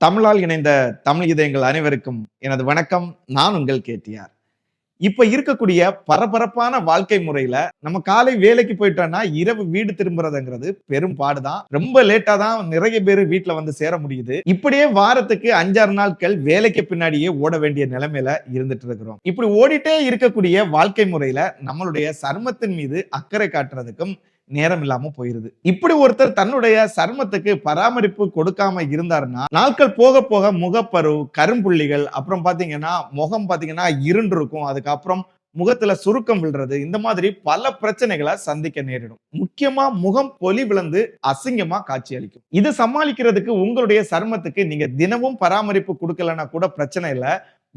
தமிழால் இணைந்த தமிழ் இதயங்கள் அனைவருக்கும் எனது வணக்கம். நான் உங்கள் கேட்டியார் இப்ப இருக்கக்கூடிய பரபரப்பான வாழ்க்கை முறையில நம்ம காலை வேலைக்கு போயிட்டோம்னா இரவு வீடு திரும்புறதுங்கிறது பெரும் பாடுதான். ரொம்ப லேட்டா தான் நிறைய பேர் வீட்டுல வந்து சேர முடியுது. இப்படியே வாரத்துக்கு அஞ்சாறு நாட்கள் வேலைக்கு பின்னாடியே ஓட வேண்டிய நிலைமையில இருந்துட்டு இருக்கிறோம். இப்படி ஓடிட்டே இருக்கக்கூடிய வாழ்க்கை முறையில நம்மளுடைய சருமத்தின் மீது அக்கறை காட்டுறதுக்கும் நேரம் இல்லாம போயிருது. இப்படி ஒருத்தர் தன்னுடைய சர்மத்துக்கு பராமரிப்பு கொடுக்காம இருந்தாருன்னா நாட்கள் போக போக முகப்பரு கரும்புள்ளிகள் அப்புறம் பாத்தீங்கன்னா முகம் பாத்தீங்கன்னா இருண்டு இருக்கும். அதுக்கப்புறம் முகத்துல சுருக்கம் விழுறது இந்த மாதிரி பல பிரச்சனைகளை சந்திக்க நேரிடும். முக்கியமா முகம் பொலி விழுந்து அசிங்கமா காட்சி அளிக்கும். இதை சமாளிக்கிறதுக்கு உங்களுடைய சர்மத்துக்கு நீங்க தினமும் பராமரிப்பு கொடுக்கலன்னா கூட பிரச்சனை இல்லை.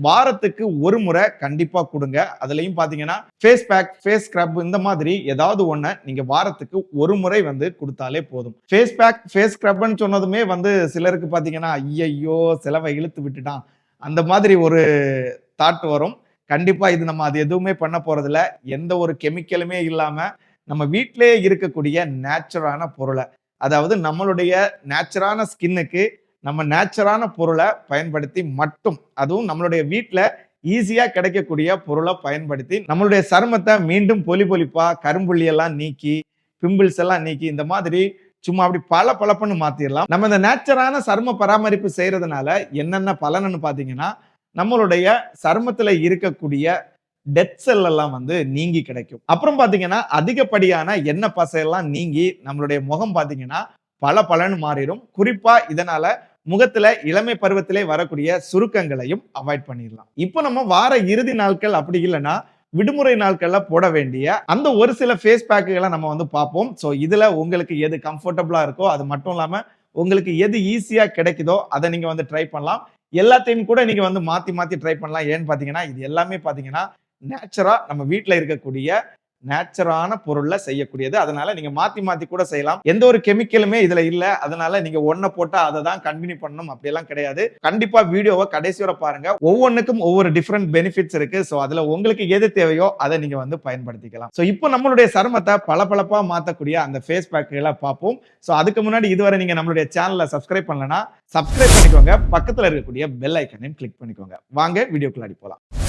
வாரத்துக்கு ஒரு முறை கண்டிப்பா கொடுங்க. அதுலயும் பாத்தீங்கன்னா ஃபேஸ் பேக் ஃபேஸ் ஸ்க்ரப் இந்த மாதிரி ஏதாவது ஒன்று நீங்க வாரத்துக்கு ஒரு முறை வந்து கொடுத்தாலே போதும். ஃபேஸ் பேக் ஃபேஸ் ஸ்க்ரப்னு சொன்னதுமே வந்து சிலருக்கு பாத்தீங்கன்னா ஐயையோ செலவை இழுத்து விட்டுட்டான். அந்த மாதிரி ஒரு தாட் வரும். கண்டிப்பா இது நம்ம அது எதுவுமே பண்ண போறதில்ல. எந்த ஒரு கெமிக்கலுமே இல்லாம நம்ம வீட்டிலேயே இருக்கக்கூடிய நேச்சுரலான பொருளை அதாவது நம்மளுடைய நேச்சுரான ஸ்கின்னுக்கு நம்ம நேச்சுரான பொருளை பயன்படுத்தி மட்டும் அதுவும் நம்மளுடைய வீட்டில் ஈஸியாக கிடைக்கக்கூடிய பொருளை பயன்படுத்தி நம்மளுடைய சருமத்தை மீண்டும் பொலி பொலிப்பாக கரும்புள்ளி எல்லாம் நீக்கி பிம்பிள்ஸ் எல்லாம் நீக்கி இந்த மாதிரி சும்மா அப்படி பல பழப்பன்னு மாற்றிடலாம் நம்ம இந்த நேச்சரான சரும பராமரிப்பு செய்கிறதுனால என்னென்ன பலன்னு பார்த்தீங்கன்னா நம்மளுடைய சருமத்தில் இருக்கக்கூடிய டெத் செல் எல்லாம் வந்து நீங்கி கிடைக்கும். அப்புறம் பார்த்தீங்கன்னா அதிகப்படியான எண்ணெய் பசையெல்லாம் நீங்கி நம்மளுடைய முகம் பார்த்தீங்கன்னா பல பலன்னு மாறிடும். குறிப்பாக இதனால் முகத்துல இளமை பருவத்திலே வரக்கூடிய சுருக்கங்களையும் அவாய்ட் பண்ணிடலாம் இப்போ நம்ம வார இறுதி நாட்கள் அப்படி இல்லைன்னா விடுமுறை நாட்கள்ல போட வேண்டிய அந்த ஒரு சில ஃபேஸ் பேக்குகளை நம்ம வந்து பார்ப்போம். ஸோ இதுல உங்களுக்கு எது கம்ஃபர்டபுளா இருக்கோ அது மட்டும் இல்லாம உங்களுக்கு எது ஈஸியா கிடைக்குதோ அதை நீங்க வந்து ட்ரை பண்ணலாம். எல்லாத்தையும் கூட நீங்க வந்து மாத்தி மாத்தி ட்ரை பண்ணலாம். ஏன்னு பாத்தீங்கன்னா இது எல்லாமே பாத்தீங்கன்னா நேச்சுரா நம்ம வீட்டில் இருக்கக்கூடிய நேச்சுரான பொருள்ல செய்யக்கூடியது. அதனால நீங்க மாத்தி மாத்தி கூட செய்யலாம். எந்த ஒரு கெமிக்கலுமே இதுல இல்ல. அதனால நீங்க ஒன்ன போட்டா அதை தான் கண்டினியூ பண்ணணும். அப்படியெல்லாம் கிடையாது. கண்டிப்பா வீடியோவை கடைசி வரை பாருங்க. ஒவ்வொன்றுக்கும் ஒவ்வொரு டிஃப்ரெண்ட் பெனிஃபிட்ஸ் இருக்கு. ஸோ அதுல உங்களுக்கு எது தேவையோ அதை நீங்க வந்து பயன்படுத்திக்கலாம். ஸோ இப்போ நம்மளுடைய சருமத்தை பளபளப்பா மாத்தக்கூடிய அந்த ஃபேஸ் பேக்குகளை பார்ப்போம். ஸோ அதுக்கு முன்னாடி இதுவரை நீங்க நம்மளுடைய சேனலை சப்ஸ்கிரைப் பண்ணலன்னா சப்ஸ்கிரைப் பண்ணிக்கோங்க. பக்கத்துல இருக்கக்கூடிய பெல் ஐக்கனையும் கிளிக் பண்ணிக்கோங்க. வாங்க வீடியோக்குள்ளாடி போலாம்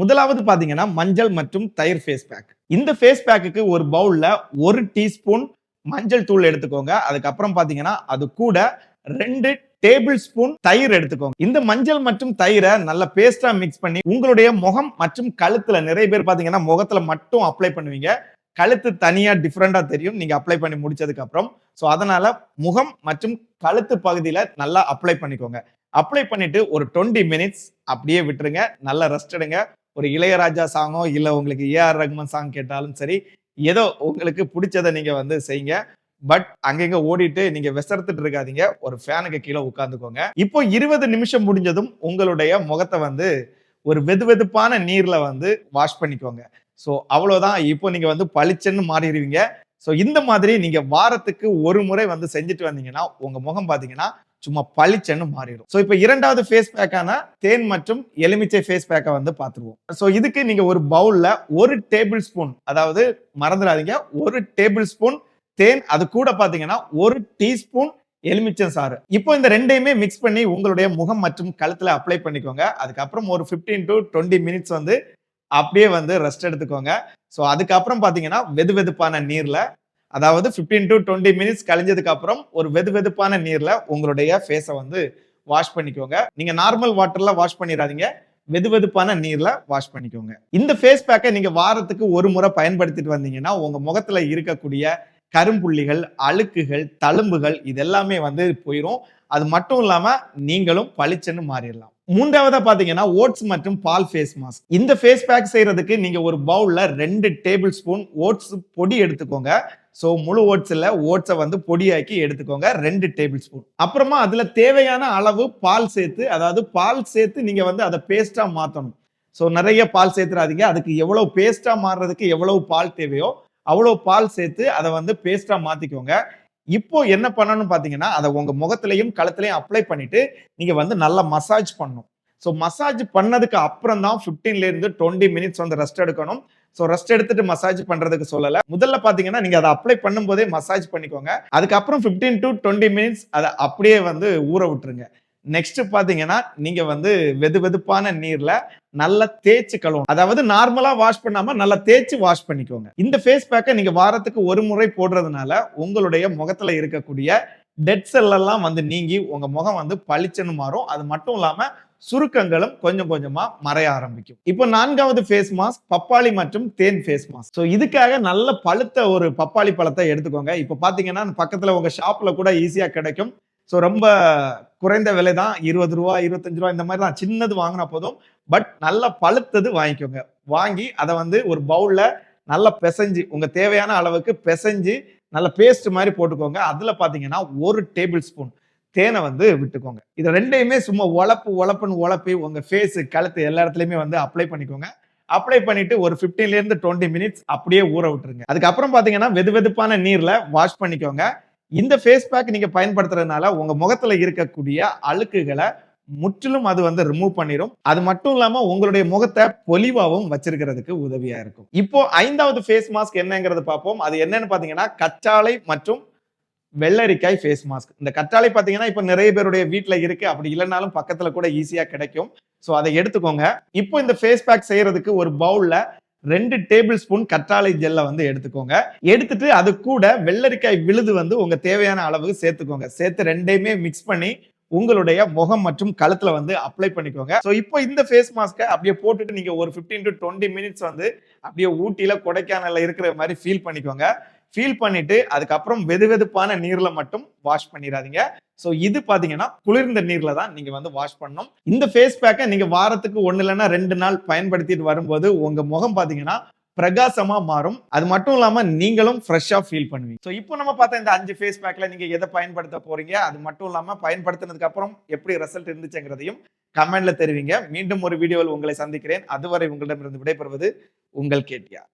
முதலாவது பார்த்தீங்கன்னா மஞ்சள் மற்றும் தயிர் ஃபேஸ் பேக் இந்த ஃபேஸ் பேக்குக்கு ஒரு பவுலில் ஒரு டீஸ்பூன் மஞ்சள் தூள் எடுத்துக்கோங்க. அதுக்கப்புறம் பார்த்தீங்கன்னா அது கூட ரெண்டு டேபிள் ஸ்பூன் தயிர் எடுத்துக்கோங்க. இந்த மஞ்சள் மற்றும் தயிரை நல்ல பேஸ்டா மிக்ஸ் பண்ணி உங்களுடைய முகம் மற்றும் கழுத்துல நிறைய பேர் பாத்தீங்கன்னா முகத்துல மட்டும் அப்ளை பண்ணுவீங்க. கழுத்து தனியா டிஃப்ரெண்டா தெரியும். நீங்க அப்ளை பண்ணி முடிச்சதுக்கு அப்புறம் ஸோ அதனால முகம் மற்றும் கழுத்து பகுதியில நல்லா அப்ளை பண்ணிக்கோங்க. அப்ளை பண்ணிட்டு ஒரு டுவெண்ட்டி மினிட்ஸ் அப்படியே விட்டுருங்க. நல்லா ரெஸ்ட் எடுங்க. ஒரு இளையராஜா சாங்கோ இல்லை உங்களுக்கு ஏஆர் ரஹ்மான் சாங் கேட்டாலும் சரி ஏதோ உங்களுக்கு பிடிச்சதை நீங்கள் வந்து செய்யுங்க. பட் அங்கங்க ஓடிட்டு நீங்க விசரத்துட்டு இருக்காதீங்க. ஒரு ஃபேனுக்கு கீழே உட்காந்துக்கோங்க இப்போ இருபது நிமிஷம் முடிஞ்சதும் உங்களுடைய முகத்தை வந்து ஒரு வெது வெதுப்பான நீர்ல வந்து வாஷ் பண்ணிக்கோங்க. ஸோ அவ்வளோதான் இப்போ நீங்க வந்து பளிச்சுன்னு மாறிடுவீங்க. ஸோ இந்த மாதிரி நீங்க வாரத்துக்கு ஒரு முறை வந்து செஞ்சுட்டு வந்தீங்கன்னா உங்க முகம் பார்த்தீங்கன்னா சும்மா பளிச்சன்னு மாறிடும். ஸோ இப்போ இரண்டாவது ஃபேஸ் பேக்கான தேன் மற்றும் எலுமிச்சை ஃபேஸ் பேக்கை வந்து பார்த்துருவோம் ஸோ இதுக்கு நீங்கள் ஒரு பவுலில் ஒரு டேபிள் ஸ்பூன் அதாவது மறந்துடாதீங்க ஒரு டேபிள் ஸ்பூன் தேன் அது கூட பார்த்தீங்கன்னா ஒரு டீஸ்பூன் எலுமிச்சம் சாறு. இப்போ இந்த ரெண்டையுமே மிக்ஸ் பண்ணி உங்களுடைய முகம் மற்றும் கழுத்தில் அப்ளை பண்ணிக்கோங்க. அதுக்கப்புறம் ஒரு ஃபிஃப்டீன் டு டுவெண்ட்டி மினிட்ஸ் வந்து அப்படியே வந்து ரெஸ்ட் எடுத்துக்கோங்க. ஸோ அதுக்கப்புறம் பார்த்தீங்கன்னா வெது வெதுப்பான நீரில் அதாவது ஃபிஃப்டீன் டு டுவெண்ட்டி மினிட்ஸ் கழிஞ்சதுக்கு அப்புறம் ஒரு வெது வெதுப்பான நீர்ல உங்களுடைய ஃபேஸை வந்து வாஷ் பண்ணிக்கோங்க. நீங்க நார்மல் வாட்டர்ல வாஷ் பண்ணிடாதீங்க. வெது வெதுப்பான நீர்ல வாஷ் பண்ணிக்கோங்க. இந்த ஃபேஸ் பேக்கை நீங்க வாரத்துக்கு ஒரு முறை பயன்படுத்திட்டு வந்தீங்கன்னா உங்க முகத்துல இருக்கக்கூடிய கரும்புள்ளிகள் அழுக்குகள் தழும்புகள் இது எல்லாமே வந்து போயிடும் அது மட்டும் இல்லாம நீங்களும் பளிச்சுன்னு மாறிடலாம். மூன்றாவதா பாத்தீங்கன்னா ஓட்ஸ் மற்றும் பால் ஃபேஸ் மாஸ்க் இந்த ஃபேஸ் பேக் செய்யறதுக்கு நீங்க ஒரு பவுல்ல ரெண்டு டேபிள் ஸ்பூன் ஓட்ஸ் பொடி எடுத்துக்கோங்க. ஸோ முழு ஓட்ஸில் ஓட்ஸை வந்து பொடியாக்கி எடுத்துக்கோங்க. ரெண்டு டேபிள் ஸ்பூன் அப்புறமா அதில் தேவையான அளவு பால் சேர்த்து அதாவது பால் சேர்த்து நீங்கள் வந்து அதை பேஸ்ட்டாக மாற்றணும் ஸோ நிறைய பால் சேர்த்துறாதீங்க. அதுக்கு எவ்வளோ பேஸ்ட்டாக மாறுறதுக்கு எவ்வளவு பால் தேவையோ அவ்வளோ பால் சேர்த்து அதை வந்து பேஸ்ட்டாக மாற்றிக்கோங்க இப்போ என்ன பண்ணணும் பார்த்தீங்கன்னா அதை உங்கள் முகத்திலையும் கழுத்துலையும் அப்ளை பண்ணிட்டு நீங்கள் வந்து நல்லா மசாஜ் பண்ணணும். ஸோ மசாஜ் பண்ணதுக்கு அப்புறம் தான் ஃபிஃப்டீன்லேருந்து டுவெண்ட்டி மினிட்ஸ் வந்து ரெஸ்ட் எடுக்கணும். ஸோ ரெஸ்ட் எடுத்துட்டு மசாஜ் பண்ணுறதுக்கு சொல்லலை. முதல்ல பார்த்தீங்கன்னா நீங்கள் அதை அப்ளை பண்ணும்போதே மசாஜ் பண்ணிக்கோங்க. அதுக்கப்புறம் 15 டு டுவெண்ட்டி மினிட்ஸ் அதை அப்படியே வந்து ஊற விட்டுருங்க. நெக்ஸ்ட் பார்த்தீங்கன்னா நீங்கள் வந்து வெது வெதுப்பான நீரில் நல்லா தேய்ச்சி கழுவும் அதாவது நார்மலாக வாஷ் பண்ணாமல் நல்லா தேய்ச்சி வாஷ் பண்ணிக்கோங்க. இந்த ஃபேஸ் பேக்கை நீங்கள் வாரத்துக்கு ஒரு முறை போடுறதுனால உங்களுடைய முகத்தில் இருக்கக்கூடிய டெட் செல்லெல்லாம் வந்து நீங்கி உங்கள் முகம் வந்து பளிச்சுன்னு மாறும். அது மட்டும் இல்லாமல் சுருக்கங்களும் கொஞ்சம் கொஞ்சமா மறைய ஆரம்பிக்கும். இப்போ நான்காவது ஃபேஸ் மாஸ்க் பப்பாளி மற்றும் தேன் ஃபேஸ் மாஸ்க் ஸோ இதுக்காக நல்ல பழுத்த ஒரு பப்பாளி பழத்தை எடுத்துக்கோங்க. இப்போ பார்த்தீங்கன்னா பக்கத்தில் உங்கள் ஷாப்பில் கூட ஈஸியாக கிடைக்கும். ஸோ ரொம்ப குறைந்த விலை தான். இருபது ரூபா இருபத்தஞ்சு ரூபா இந்த மாதிரி தான் சின்னது வாங்கினா போதும். பட் நல்லா பழுத்தது வாங்கிக்கோங்க. வாங்கி அதை வந்து ஒரு பவுலில் நல்லா பிசைஞ்சு உங்கள் தேவையான அளவுக்கு பிசைஞ்சு நல்ல பேஸ்ட் மாதிரி போட்டுக்கோங்க. அதில் பார்த்தீங்கன்னா ஒரு டேபிள் ஸ்பூன் தேனை வந்து விட்டுக்கோங்க. இது ரெண்டையுமே சும்மா உழப்பு உழப்புன்னு உழப்பி உங்கள் ஃபேஸு கழுத்து எல்லா இடத்துலையுமே வந்து அப்ளை பண்ணிக்கோங்க. அப்ளை பண்ணிட்டு ஒரு ஃபிஃப்டீன்லேருந்து டுவெண்ட்டி மினிட்ஸ் அப்படியே ஊற விட்டுருங்க. அதுக்கப்புறம் பார்த்தீங்கன்னா வெது வெதுப்பான நீரில் வாஷ் பண்ணிக்கோங்க. இந்த ஃபேஸ் பேக் நீங்கள் பயன்படுத்துறதுனால உங்கள் முகத்தில் இருக்கக்கூடிய அழுக்குகளை முற்றிலும் அது வந்து ரிமூவ் பண்ணிடும் அது மட்டும் இல்லாம உங்களுடைய முகத்தை பொலிவாவும் வச்சிருக்கிறதுக்கு உதவியா இருக்கும். இப்போ ஐந்தாவது ஃபேஸ் மாஸ்க் என்னங்கிறது பார்ப்போம். அது என்னன்னு பாத்தீங்கன்னா கச்சாலை மற்றும் வெள்ளரிக்காய் ஃபேஸ் மாஸ்க் இந்த கற்றாழை பார்த்தீங்கன்னா இப்போ நிறைய பேருடைய வீட்டில் இருக்கு. அப்படி இல்லைனாலும் பக்கத்தில் கூட ஈஸியாக கிடைக்கும். ஸோ அதை எடுத்துக்கோங்க. இப்போ இந்த ஃபேஸ் பேக் செய்யறதுக்கு ஒரு பவுலில் ரெண்டு டேபிள் ஸ்பூன் கற்றாழை ஜெல்லை வந்து எடுத்துக்கோங்க. எடுத்துட்டு அது கூட வெள்ளரிக்காய் விழுது வந்து உங்க தேவையான அளவு சேர்த்துக்கோங்க. சேர்த்து ரெண்டையுமே மிக்ஸ் பண்ணி உங்களுடைய முகம் மற்றும் கழுத்துல வந்து அப்ளை பண்ணிக்கோங்க. ஸோ இப்போ இந்த ஃபேஸ் மாஸ்க்கை அப்படியே போட்டுட்டு நீங்க ஒரு 15 டு டுவெண்ட்டி மினிட்ஸ் வந்து அப்படியே ஊட்டியில கொடைக்கானல்ல இருக்கிற மாதிரி ஃபீல் பண்ணிக்கோங்க. ஃபீல் பண்ணிட்டு அதுக்கப்புறம் வெது வெதுப்பான நீர்ல மட்டும் வாஷ் பண்ணிடாதீங்க. ஸோ இது பார்த்தீங்கன்னா குளிர்ந்த நீர்ல தான் நீங்க வந்து வாஷ் பண்ணணும். இந்த ஃபேஸ் பேக்கை நீங்க வாரத்துக்கு ஒன்னு இல்லைன்னா ரெண்டு நாள் பயன்படுத்திட்டு வரும்போது உங்க முகம் பார்த்தீங்கன்னா பிரகாசமா மாறும். அது மட்டும் இல்லாம நீங்களும் ஃப்ரெஷ்ஷா ஃபீல் பண்ணுவீங்க. ஸோ இப்போ நம்ம பார்த்த இந்த அஞ்சு ஃபேஸ் பேக்ல நீங்க எதை பயன்படுத்த போறீங்க? அது மட்டும் இல்லாம பயன்படுத்தினதுக்கு அப்புறம் எப்படி ரிசல்ட் இருந்துச்சுங்கிறதையும் கமெண்ட்ல தெரிவிங்க. மீண்டும் ஒரு வீடியோவில் உங்களை சந்திக்கிறேன். அதுவரை உங்களிடமிருந்து விடைபெறுவது உங்கள் கேட்டியா?